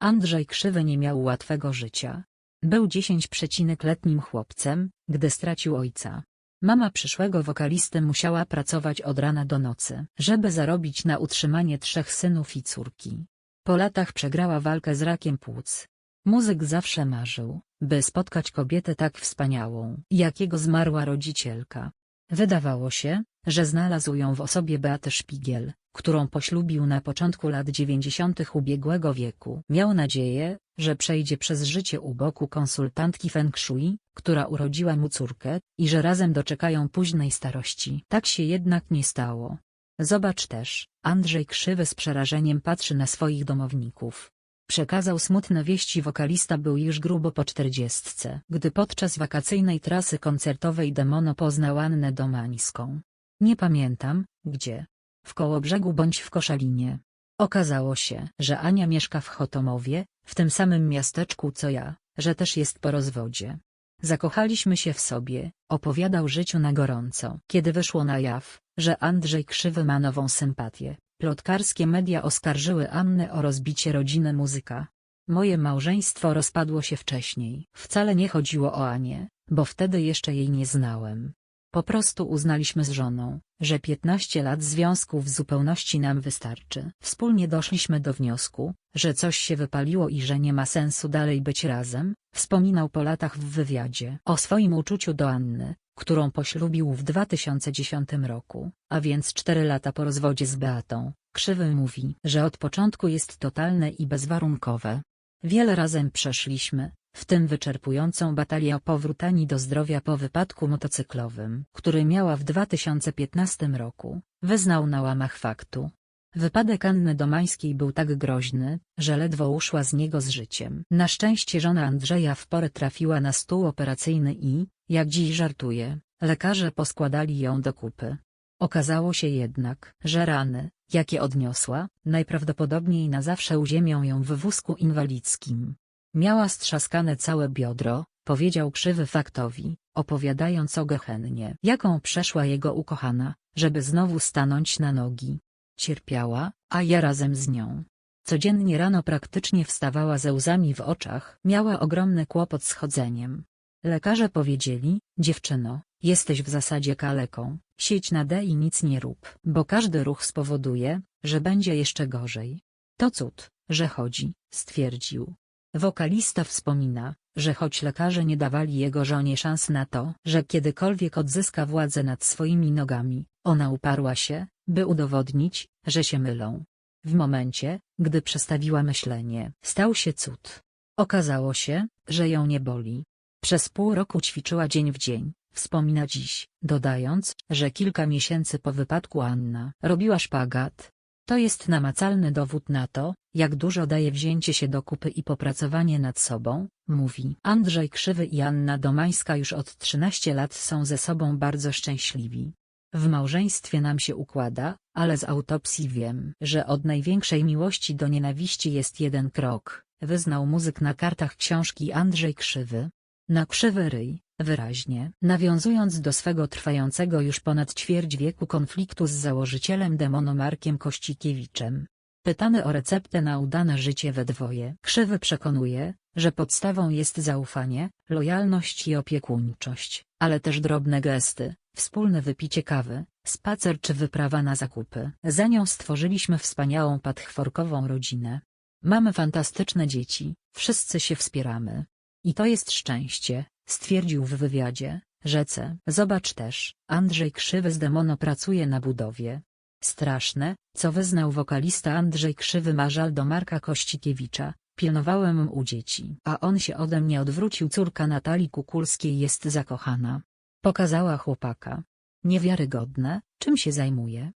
Andrzej Krzywy nie miał łatwego życia. Był dziesięćletnim chłopcem, gdy stracił ojca. Mama przyszłego wokalisty musiała pracować od rana do nocy, żeby zarobić na utrzymanie trzech synów i córki. Po latach przegrała walkę z rakiem płuc. Muzyk zawsze marzył, by spotkać kobietę tak wspaniałą, jak jego zmarła rodzicielka. Wydawało się, że znalazł ją w osobie Beaty Szpigiel, którą poślubił na początku lat 90. ubiegłego wieku. Miał nadzieję, że przejdzie przez życie u boku konsultantki Feng Shui, która urodziła mu córkę, i że razem doczekają późnej starości. Tak się jednak nie stało. Zobacz też, Andrzej Krzywy z przerażeniem patrzy na swoich domowników. Przekazał smutne wieści wokalista był już grubo po czterdziestce, gdy podczas wakacyjnej trasy koncertowej Demono poznał Annę Domańską. Nie pamiętam, gdzie. W Kołobrzegu bądź w Koszalinie. Okazało się, że Ania mieszka w Chotomowie, w tym samym miasteczku co ja, że też jest po rozwodzie. Zakochaliśmy się w sobie, opowiadał życiu na gorąco. Kiedy wyszło na jaw, że Andrzej Krzywy ma nową sympatię, plotkarskie media oskarżyły Annę o rozbicie rodziny muzyka. Moje małżeństwo rozpadło się wcześniej. Wcale nie chodziło o Anię, bo wtedy jeszcze jej nie znałem. Po prostu uznaliśmy z żoną, że 15 lat związku w zupełności nam wystarczy. Wspólnie doszliśmy do wniosku, że coś się wypaliło i że nie ma sensu dalej być razem, wspominał po latach w wywiadzie o swoim uczuciu do Anny, którą poślubił w 2010 roku, a więc 4 lata po rozwodzie z Beatą. Krzywy mówi, że od początku jest totalne i bezwarunkowe. Wiele razem przeszliśmy, w tym wyczerpującą batalię o powrót Ani do zdrowia po wypadku motocyklowym, który miała w 2015 roku, wyznał na łamach faktu. Wypadek Anny Domańskiej był tak groźny, że ledwo uszła z niego z życiem. Na szczęście żona Andrzeja w porę trafiła na stół operacyjny i, jak dziś żartuje, lekarze poskładali ją do kupy. Okazało się jednak, że rany, jakie odniosła, najprawdopodobniej na zawsze uziemią ją w wózku inwalidzkim. Miała strzaskane całe biodro, powiedział krzywy faktowi, opowiadając o gehennie, jaką przeszła jego ukochana, żeby znowu stanąć na nogi. Cierpiała, a ja razem z nią. Codziennie rano praktycznie wstawała ze łzami w oczach, miała ogromny kłopot z chodzeniem. Lekarze powiedzieli, dziewczyno, jesteś w zasadzie kaleką, siedź na D i nic nie rób, bo każdy ruch spowoduje, że będzie jeszcze gorzej. To cud, że chodzi, stwierdził. Wokalista wspomina, że choć lekarze nie dawali jego żonie szans na to, że kiedykolwiek odzyska władzę nad swoimi nogami, ona uparła się, by udowodnić, że się mylą. W momencie, gdy przestawiła myślenie, stał się cud. Okazało się, że ją nie boli. Przez pół roku ćwiczyła dzień w dzień, wspomina dziś, dodając, że kilka miesięcy po wypadku Anna robiła szpagat, to jest namacalny dowód na to, jak dużo daje wzięcie się do kupy i popracowanie nad sobą, mówi. Andrzej Krzywy i Anna Domańska już od 13 lat są ze sobą bardzo szczęśliwi. W małżeństwie nam się układa, ale z autopsji wiem, że od największej miłości do nienawiści jest jeden krok, wyznał muzyk na kartach książki Andrzej Krzywy. Na krzywy ryj, wyraźnie, nawiązując do swego trwającego już ponad ćwierć wieku konfliktu z założycielem demonu Markiem Kościkiewiczem. Pytany o receptę na udane życie we dwoje, Krzywy przekonuje, że podstawą jest zaufanie, lojalność i opiekuńczość, ale też drobne gesty, wspólne wypicie kawy, spacer czy wyprawa na zakupy. Za nią stworzyliśmy wspaniałą patchworkową rodzinę. Mamy fantastyczne dzieci, wszyscy się wspieramy. I to jest szczęście, stwierdził w wywiadzie, rzece. Zobacz też, Andrzej Krzywy z Demono pracuje na budowie. Straszne, co wyznał wokalista Andrzej Krzywy ma żal do Marka Kościkiewicza, pilnowałem u dzieci. A on się ode mnie odwrócił córka Natalii Kukulskiej jest zakochana. Pokazała chłopaka. Niewiarygodne, czym się zajmuje.